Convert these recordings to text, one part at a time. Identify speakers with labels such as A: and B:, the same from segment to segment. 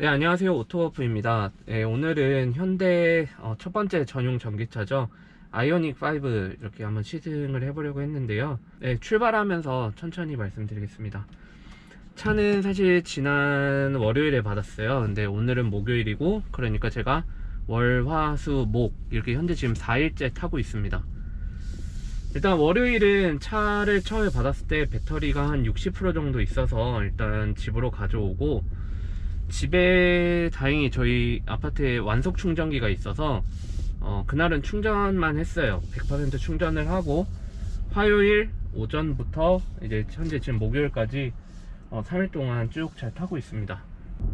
A: 네, 안녕하세요. 오토워프입니다. 네, 오늘은 현대 어, 첫 번째 전용 전기차죠. 아이오닉 5 이렇게 한번 시승을 해보려고 했는데요. 네, 출발하면서 천천히 말씀드리겠습니다. 차는 사실 지난 월요일에 받았어요. 근데 오늘은 목요일이고, 그러니까 제가 월, 화, 수, 목 이렇게 현재 지금 4일째 타고 있습니다. 일단 월요일은 차를 처음에 받았을 때 배터리가 한 60% 정도 있어서 일단 집으로 가져오고 집에 다행히 저희 아파트에 완속 충전기가 있어서 어, 그날은 충전만 했어요 100% 충전을 하고 화요일 오전부터 이제 현재 지금 목요일까지 어, 3일 동안 쭉 잘 타고 있습니다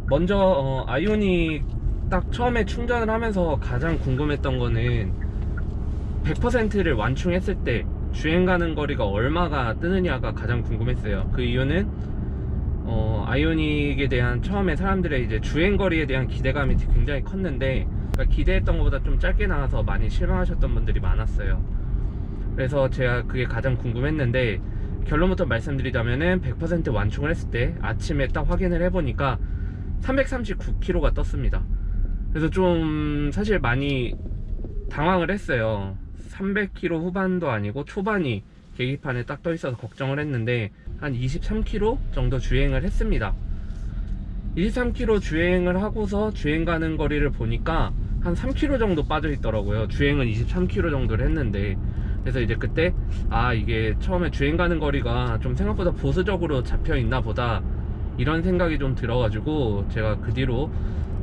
A: 먼저 어, 아이오닉 딱 처음에 충전을 하면서 가장 궁금했던 거는 100%를 완충했을 때 주행 가는 거리가 얼마가 뜨느냐가 가장 궁금했어요. 그 이유는 어, 아이오닉에 대한 처음에 사람들의 이제 주행 거리에 대한 기대감이 굉장히 컸는데 그러니까 기대했던 것보다 좀 짧게 나와서 많이 실망하셨던 분들이 많았어요. 그래서 제가 그게 가장 궁금했는데 결론부터 말씀드리자면은 100% 완충을 했을 때 아침에 딱 확인을 해보니까 339km가 떴습니다. 그래서 좀 사실 많이 당황을 했어요. 300km 후반도 아니고 초반이 계기판에 딱 떠 있어서 걱정을 했는데 한 23km 정도 주행을 했습니다. 23km 주행을 하고서 주행 가는 거리를 보니까 한 3km 정도 빠져 있더라고요. 주행은 23km 정도를 했는데 그래서 이제 그때 아 이게 처음에 주행 가는 거리가 좀 생각보다 보수적으로 잡혀 있나 보다 이런 생각이 좀 들어가지고 제가 그 뒤로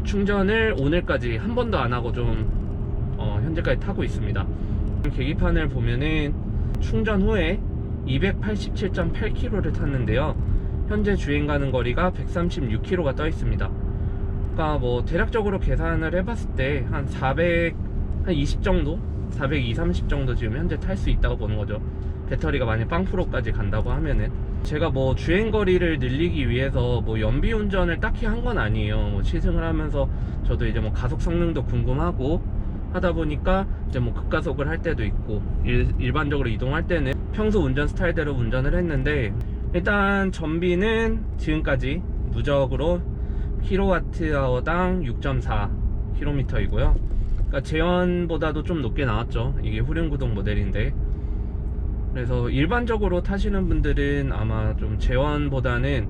A: 충전을 오늘까지 한 번도 안 하고 좀 어, 현재까지 타고 있습니다. 계기판을 보면은 충전 후에 287.8km를 탔는데요. 현재 주행 가는 거리가 136km가 떠 있습니다. 그러니까 뭐 대략적으로 계산을 해봤을 때 한 400, 한 20 정도? 420, 30 정도 지금 현재 탈 수 있다고 보는 거죠. 배터리가 만약 빵프로까지 간다고 하면은 제가 뭐 주행 거리를 늘리기 위해서 뭐 연비 운전을 딱히 한 건 아니에요. 뭐 시승을 하면서 저도 이제 뭐 가속 성능도 궁금하고 하다 보니까 이제 뭐 급가속을 할 때도 있고 일, 반적으로 이동할 때는 평소 운전 스타일대로 운전을 했는데 일단 전비는 지금까지 누적으로 킬로와트아워당 6.4km이고요. 그러니까 제연보다도 좀 높게 나왔죠. 이게 후륜구동 모델인데 그래서 일반적으로 타시는 분들은 아마 좀 제원보다는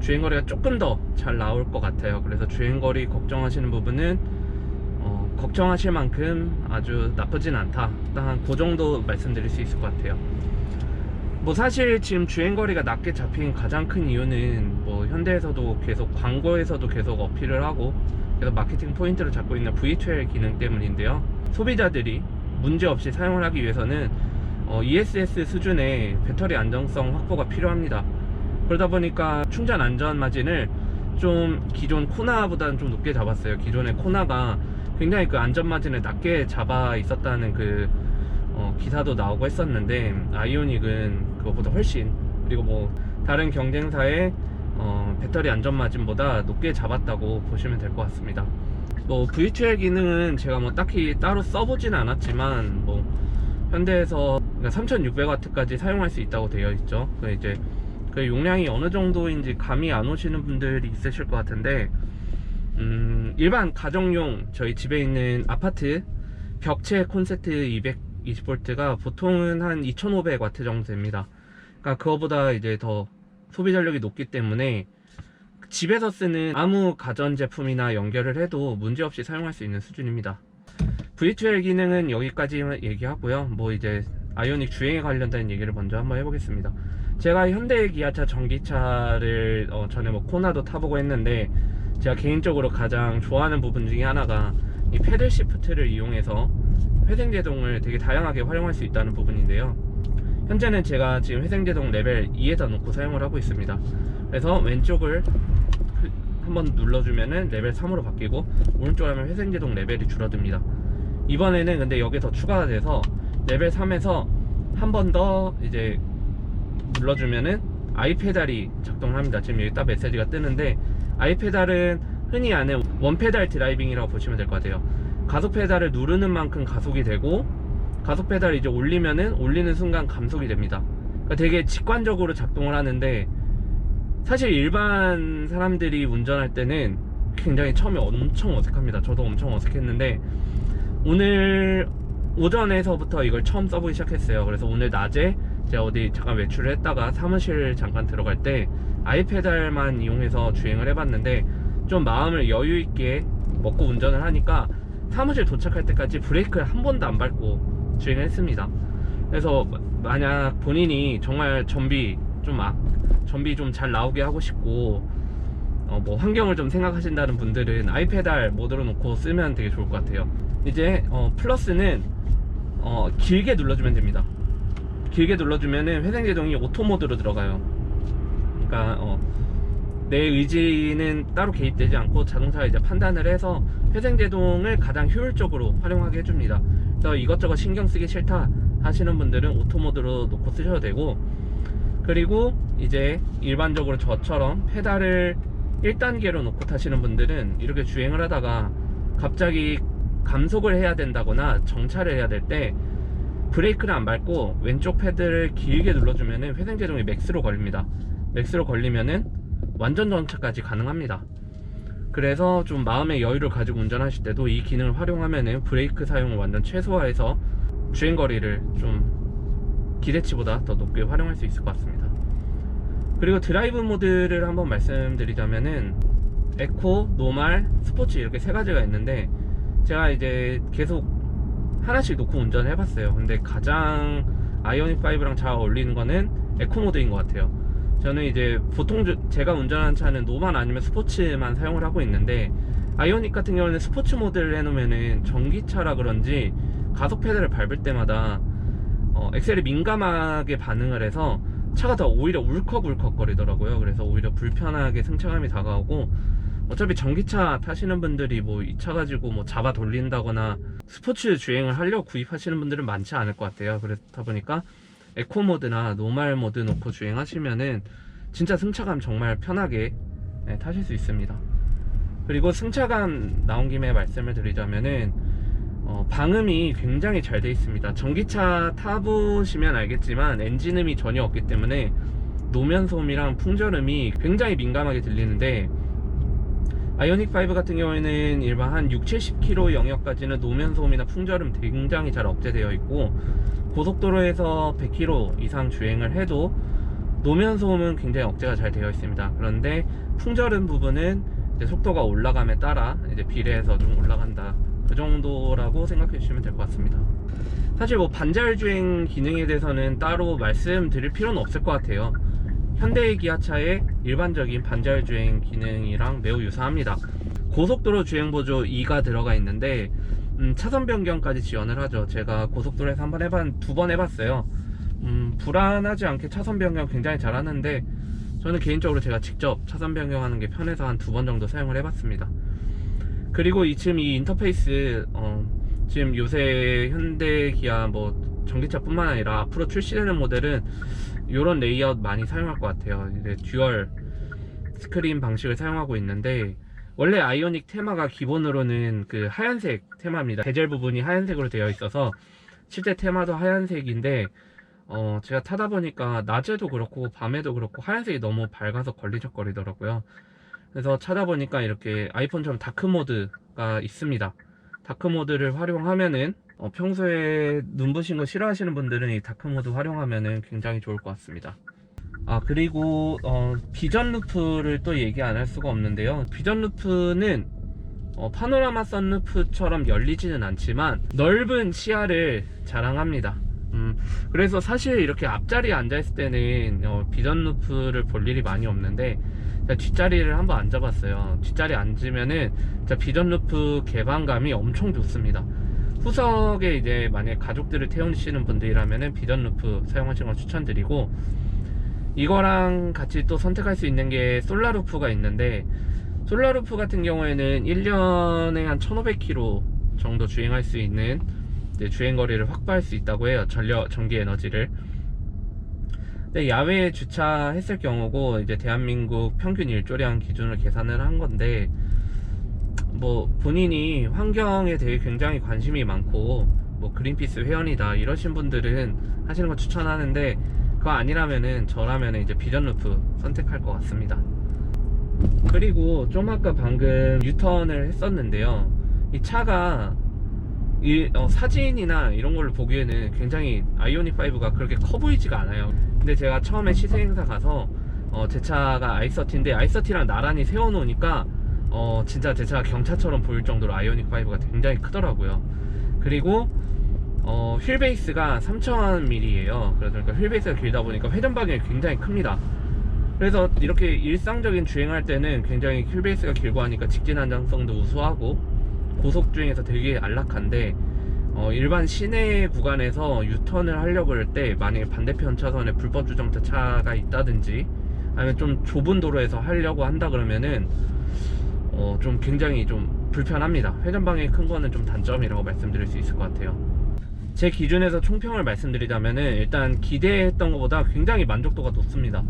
A: 주행거리가 조금 더 잘 나올 것 같아요. 그래서 주행거리 걱정하시는 부분은 어, 걱정하실 만큼 아주 나쁘진 않다. 딱 한 그 정도 말씀드릴 수 있을 것 같아요. 뭐 사실 지금 주행거리가 낮게 잡힌 가장 큰 이유는 뭐 현대에서도 계속 광고에서도 계속 어필을 하고 계속 마케팅 포인트를 잡고 있는 V12 기능 때문인데요. 소비자들이 문제없이 사용을 하기 위해서는 어, ESS 수준의 배터리 안정성 확보가 필요합니다. 그러다 보니까 충전 안전 마진을 좀 기존 코나보다는 좀 높게 잡았어요. 기존의 코나가 굉장히 그 안전 마진을 낮게 잡아 있었다는 그 어, 기사도 나오고 했었는데 아이오닉은 그것보다 훨씬 그리고 뭐 다른 경쟁사의 어, 배터리 안전 마진보다 높게 잡았다고 보시면 될 것 같습니다. 뭐 V12 기능은 제가 뭐 딱히 따로 써보진 않았지만 뭐 현대에서 3600W까지 사용할 수 있다고 되어 있죠. 그 이제 그 용량이 어느 정도인지 감이 안 오시는 분들이 있으실 것 같은데 음, 일반 가정용 저희 집에 있는 아파트 벽체 콘센트 220V가 보통은 한 2500W 정도 됩니다. 그러니까 그거보다 이제 더 소비 전력이 높기 때문에 집에서 쓰는 아무 가전 제품이나 연결을 해도 문제없이 사용할 수 있는 수준입니다. V12 기능은 여기까지 얘기하고요. 뭐 이제 아이오닉 주행에 관련된 얘기를 먼저 한번 해보겠습니다. 제가 현대 기아차 전기차를 어, 전에 뭐 코나도 타보고 했는데 제가 개인적으로 가장 좋아하는 부분 중에 하나가 이 패들 시프트를 이용해서 회생 제동을 되게 다양하게 활용할 수 있다는 부분인데요. 현재는 제가 지금 회생 제동 레벨 2에다 놓고 사용을 하고 있습니다. 그래서 왼쪽을 한번 눌러주면은 레벨 3으로 바뀌고 오른쪽 하면 회생 제동 레벨이 줄어듭니다. 이번에는 근데 여기 더 추가가 돼서 레벨 3에서 한 번 더 이제 눌러주면은 아이 페달이 작동을 합니다. 지금 여기 딱 메시지가 뜨는데 아이 페달은 흔히 아는 원 페달 드라이빙이라고 보시면 될 것 같아요. 가속 페달을 누르는 만큼 가속이 되고 가속 페달을 이제 올리면은 올리는 순간 감속이 됩니다. 그러니까 되게 직관적으로 작동을 하는데 사실 일반 사람들이 운전할 때는 굉장히 처음에 엄청 어색합니다. 저도 엄청 어색했는데 오늘 오전에서부터 이걸 처음 써보기 시작했어요. 그래서 오늘 낮에 제가 어디 잠깐 외출을 했다가 사무실 잠깐 들어갈 때 아이페달만 이용해서 주행을 해봤는데 좀 마음을 여유 있게 먹고 운전을 하니까 사무실 도착할 때까지 브레이크를 한 번도 안 밟고 주행을 했습니다. 그래서 만약 본인이 정말 전비 좀 아, 전비 좀 잘 나오게 하고 싶고 어, 뭐 환경을 좀 생각하신다는 분들은 아이페달 모드로 놓고 쓰면 되게 좋을 것 같아요. 이제 어, 플러스는 어, 길게 눌러주면 됩니다. 길게 눌러주면은 회생 제동이 오토 모드로 들어가요. 그러니까 어, 내 의지는 따로 개입되지 않고 자동차가 이제 판단을 해서 회생 제동을 가장 효율적으로 활용하게 해줍니다. 그래서 이것저것 신경 쓰기 싫다 하시는 분들은 오토 모드로 놓고 쓰셔도 되고 그리고 이제 일반적으로 저처럼 페달을 1단계로 놓고 타시는 분들은 이렇게 주행을 하다가 갑자기 감속을 해야 된다거나 정차를 해야 될 때 브레이크를 안 밟고 왼쪽 패드를 길게 눌러주면은 회생 제동이 맥스로 걸립니다. 맥스로 걸리면은 완전 정차까지 가능합니다. 그래서 좀 마음의 여유를 가지고 운전하실 때도 이 기능을 활용하면은 브레이크 사용을 완전 최소화해서 주행 거리를 좀 기대치보다 더 높게 활용할 수 있을 것 같습니다. 그리고 드라이브 모드를 한번 말씀드리자면은 에코, 노말, 스포츠 이렇게 세 가지가 있는데 제가 이제 계속 하나씩 놓고 운전을 해봤어요. 근데 가장 아이오닉 5랑 잘 어울리는 거는 에코 모드인 것 같아요. 저는 이제 보통 저- 제가 운전하는 차는 노만 아니면 스포츠만 사용을 하고 있는데 아이오닉 같은 경우는 스포츠 모드를 해놓으면은 전기차라 그런지 가속 페달을 밟을 때마다 어, 엑셀이 민감하게 반응을 해서 차가 더 오히려 울컥울컥 거리더라고요. 그래서 오히려 불편하게 승차감이 다가오고 어차피 전기차 타시는 분들이 뭐 이 차 가지고 뭐 잡아 돌린다거나 스포츠 주행을 하려고 구입하시는 분들은 많지 않을 것 같아요. 그렇다 보니까 에코 모드나 노말 모드 놓고 주행하시면은 진짜 승차감 정말 편하게 네, 타실 수 있습니다. 그리고 승차감 나온 김에 말씀을 드리자면은 어, 방음이 굉장히 잘돼 있습니다. 전기차 타보시면 알겠지만 엔진음이 전혀 없기 때문에 노면 소음이랑 풍절음이 굉장히 민감하게 들리는데 아이오닉 5 같은 경우에는 일반 한 6, 70km 영역까지는 노면 소음이나 풍절음 굉장히 잘 억제되어 있고 고속도로에서 100km 이상 주행을 해도 노면 소음은 굉장히 억제가 잘 되어 있습니다. 그런데 풍절음 부분은 속도가 올라감에 따라 이제 비례해서 좀 올라간다. 그 정도라고 생각해 주시면 될 것 같습니다. 사실 뭐 반자율 주행 기능에 대해서는 따로 말씀드릴 필요는 없을 것 같아요. 현대 기아차의 일반적인 반자율 주행 기능이랑 매우 유사합니다. 고속도로 주행 보조 2가 들어가 있는데 음, 차선 변경까지 지원을 하죠. 제가 고속도로에서 한 번 해봤 두 번 해봤어요. 음, 불안하지 않게 차선 변경 굉장히 잘하는데 저는 개인적으로 제가 직접 차선 변경하는 게 편해서 한 두 번 정도 사용을 해봤습니다. 그리고 이 지금 이 인터페이스 어, 지금 요새 현대 기아 뭐 전기차뿐만 아니라 앞으로 출시되는 모델은 이런 레이아웃 많이 사용할 것 같아요. 이제 듀얼 스크린 방식을 사용하고 있는데 원래 아이오닉 테마가 기본으로는 그 하얀색 테마입니다. 베젤 부분이 하얀색으로 되어 있어서 실제 테마도 하얀색인데 어 제가 타다 보니까 낮에도 그렇고 밤에도 그렇고 하얀색이 너무 밝아서 걸리적거리더라고요. 그래서 찾아보니까 이렇게 아이폰처럼 다크 모드가 있습니다. 다크 모드를 활용하면은 어, 평소에 눈부신 거 싫어하시는 분들은 이 다크 모드 활용하면은 굉장히 좋을 것 같습니다. 아 그리고 어, 비전 루프를 또 얘기 안 할 수가 없는데요. 비전 루프는 어, 파노라마 썬루프처럼 열리지는 않지만 넓은 시야를 자랑합니다. 음, 그래서 사실 이렇게 앞자리에 앉아있을 때는 어, 비전 루프를 볼 일이 많이 없는데 뒷자리를 한번 앉아봤어요. 뒷자리에 앉으면은 비전 루프 개방감이 엄청 좋습니다. 후석에 이제 만약 가족들을 태우시는 분들이라면은 비전 루프 사용하시는 걸 추천드리고 이거랑 같이 또 선택할 수 있는 게 솔라 루프가 있는데 솔라 루프 같은 경우에는 1년에 한 1500km 정도 주행할 수 있는 이제 주행 거리를 확보할 수 있다고 해요. 전력 전기 에너지를. 근데 야외에 주차했을 경우고 이제 대한민국 평균 일조량 기준을 계산을 한 건데 뭐 본인이 환경에 대해 굉장히 관심이 많고 뭐 그린피스 회원이다 이러신 분들은 하시는 거 추천하는데 그거 아니라면은 저라면은 이제 비전 루프 선택할 것 같습니다. 그리고 좀 아까 방금 유턴을 했었는데요. 이 차가 이 어, 사진이나 이런 걸로 보기에는 굉장히 아이오닉 5가 그렇게 커 보이지가 않아요. 근데 제가 처음에 시승 행사 가서 어, 제 차가 i30인데 i30랑 나란히 세워놓으니까 어, 진짜 제 차가 경차처럼 보일 정도로 아이오닉 5가 굉장히 크더라고요. 그리고 어, 휠 베이스가 3000mm예요. 그러니까 휠 베이스가 길다 보니까 회전 반경이 굉장히 큽니다. 그래서 이렇게 일상적인 주행할 때는 굉장히 휠 베이스가 길고 하니까 직진 안정성도 우수하고 고속 주행에서 되게 안락한데 어, 일반 시내 구간에서 유턴을 하려고 할 때 만약에 반대편 차선에 불법 주정차 차가 있다든지 아니면 좀 좁은 도로에서 하려고 한다 그러면은 어, 좀 굉장히 좀 불편합니다. 회전 방향이 큰 거는 좀 단점이라고 말씀드릴 수 있을 것 같아요. 제 기준에서 총평을 말씀드리자면은 일단 기대했던 것보다 굉장히 만족도가 높습니다.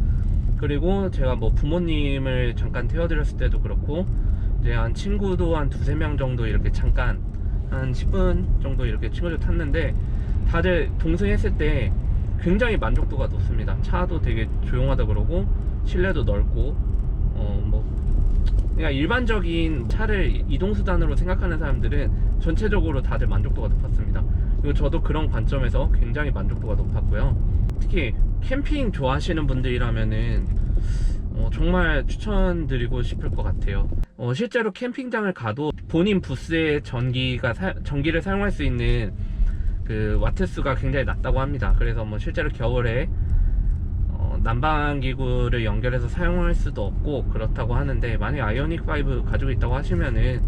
A: 그리고 제가 뭐 부모님을 잠깐 태워드렸을 때도 그렇고 이제 한 친구도 한 두세 명 정도 이렇게 잠깐 한 10분 정도 이렇게 친구들 탔는데 다들 동승했을 때 굉장히 만족도가 높습니다. 차도 되게 조용하다 그러고 실내도 넓고 어 뭐 그러니까 일반적인 차를 이동수단으로 생각하는 사람들은 전체적으로 다들 만족도가 높았습니다. 그리고 저도 그런 관점에서 굉장히 만족도가 높았고요. 특히 캠핑 좋아하시는 분들이라면은 어, 정말 추천드리고 싶을 것 같아요. 어, 실제로 캠핑장을 가도 본인 부스에 전기가 사- 전기를 사용할 수 있는 그 와트 수가 굉장히 낮다고 합니다. 그래서 뭐 실제로 겨울에 어, 난방 기구를 연결해서 사용할 수도 없고 그렇다고 하는데 만약 아이오닉 5 가지고 있다고 하시면은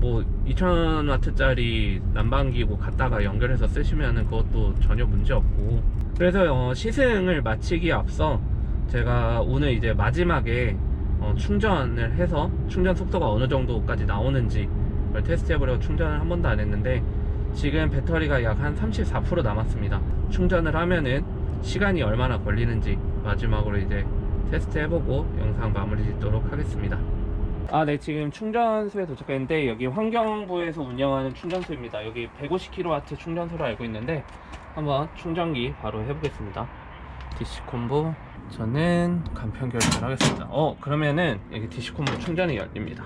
A: 뭐 2000와트짜리 난방 기구 갖다가 연결해서 쓰시면은 그것도 전혀 문제 없고 그래서 어, 시승을 마치기에 앞서 제가 오늘 이제 마지막에 어, 충전을 해서 충전 속도가 어느 정도까지 나오는지 그걸 테스트 해보려고 충전을 한 번도 안 했는데 지금 배터리가 약 한 34% 남았습니다. 충전을 하면은 시간이 얼마나 걸리는지 마지막으로 이제 테스트 해보고 영상 마무리 짓도록 하겠습니다. 아, 네, 지금 충전소에 도착했는데 여기 환경부에서 운영하는 충전소입니다. 여기 150kW 충전소로 알고 있는데 한번 충전기 바로 해보겠습니다. DC 콤보 저는 간편 결제하겠습니다. 어, 그러면은 여기 DC 콤보 충전이 열립니다.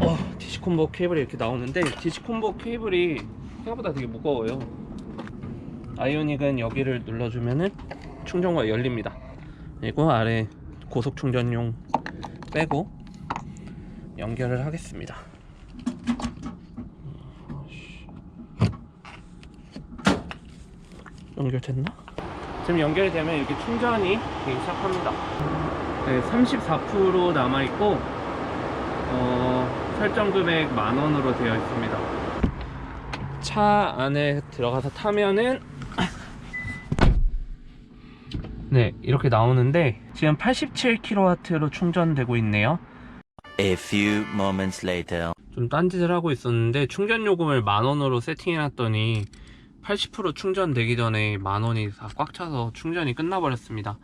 A: 어, DC 콤보 케이블이 이렇게 나오는데 DC 콤보 케이블이 생각보다 되게 무거워요. 아이오닉은 여기를 눌러주면은 충전구가 열립니다. 그리고 아래 고속 충전용 빼고 연결을 하겠습니다. 연결됐나? 지금 연결이 되면 이렇게 충전이 되기 시작합니다. 네, 34% 남아 있고 어, 설정 금액 만 원으로 되어 있습니다. 차 안에 들어가서 타면은 네 이렇게 나오는데 지금 87kW로 충전되고 있네요.
B: A few moments later.
A: 좀 딴짓을 하고 있었는데 충전 요금을 만 원으로 세팅해놨더니 80% 충전되기 전에 만 원이 다 꽉 차서 충전이 끝나버렸습니다.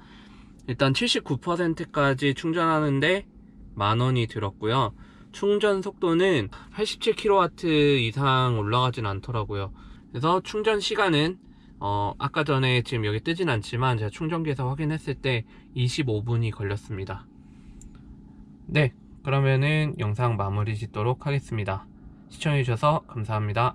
A: 일단 79%까지 충전하는데 만 원이 들었고요. 충전 속도는 87kW 이상 올라가진 않더라고요. 그래서 충전 시간은 어, 아까 전에 지금 여기 뜨진 않지만 제가 충전기에서 확인했을 때 25분이 걸렸습니다. 네, 그러면은 영상 마무리 짓도록 하겠습니다. 시청해주셔서 감사합니다.